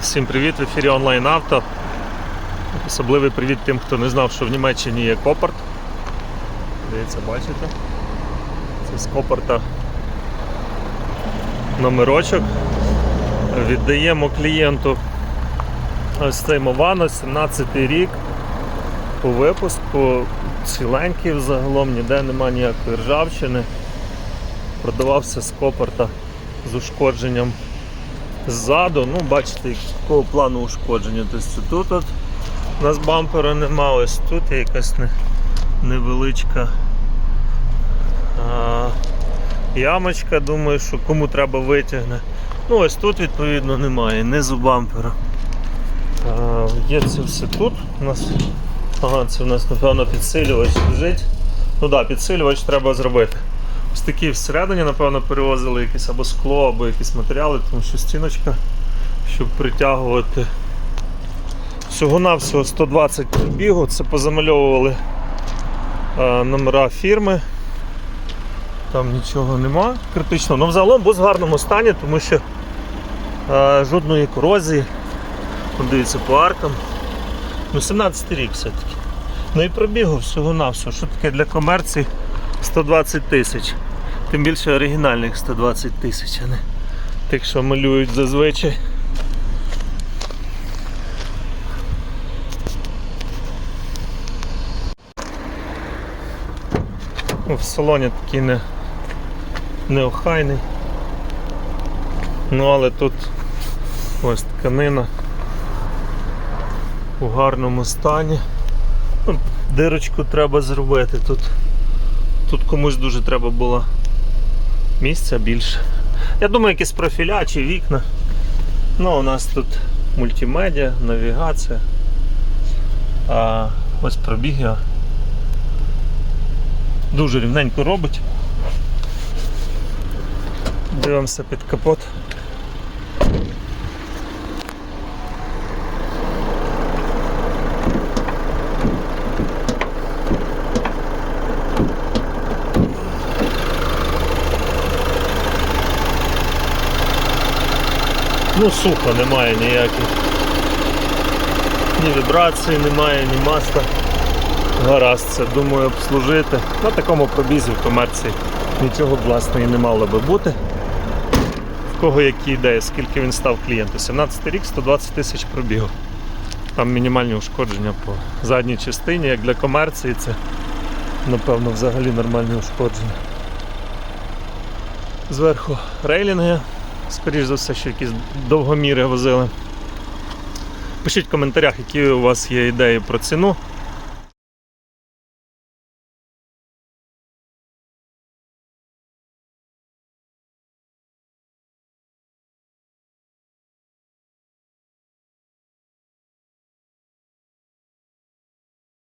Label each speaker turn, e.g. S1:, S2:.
S1: Всім привіт! В ефірі онлайн авто. Особливий привіт тим, хто не знав, що в Німеччині є Копарт. Дивіться, бачите? Це з Копарта номерочок. Віддаємо клієнту ось цей Мовано, 17 рік. По випуску ціленький загалом, ніде нема ніякої ржавчини. Продавався з Копарта з ушкодженням ззаду, ну бачите, якого плану ушкодження. Тобто тут от у нас бампера нема, ось тут є якась не, невеличка а, ямочка, думаю, що кому треба витягне. Ну ось тут відповідно немає, низу бампера. А, є це все тут. У нас, ага, це у нас напевно підсилювач лежить. Ну так, да, підсилювач треба зробити. Такі всередині, напевно, перевозили якесь або скло, або якісь матеріали, тому що стіночка, щоб притягувати всього-навсього 120 пробігу. Це позамальовували е, номера фірми. Там нічого нема критичного. Ну, взагалом бус в гарному стані, тому що е, жодної корозії. Дивіться по аркам. Ну, 17 рік все-таки. Ну і пробігу всього-навсього. Що таке для комерції? 120 тисяч. Тим більше оригінальних 120 тисяч, а не тих, що малюють зазвичай. Ну, В салоні такий не, неохайний. Ну але тут ось тканина у гарному стані. Ну, Дирочку треба зробити тут. Тут комусь дуже треба було місця більше. Я думаю, якісь профіля чи вікна. Ну, у нас тут мультимедіа, навігація. А ось пробіги. Дуже рівненько робить. Дивимося під капот. Ну, сухо, немає ніяких. Ні вібрації немає, ні масла. Гаразд, це думаю обслужити. На такому пробізі в комерції нічого власне і не мало би бути. В кого які ідеї, скільки він став клієнту? 17 рік, 120 тисяч пробігу. Там мінімальні ушкодження по задній частині, як для комерції, це напевно взагалі нормальні ушкодження. Зверху рейлінги, скоріш за все, що якісь довгоміри возили. Пишіть в коментарях, які у вас є ідеї про ціну.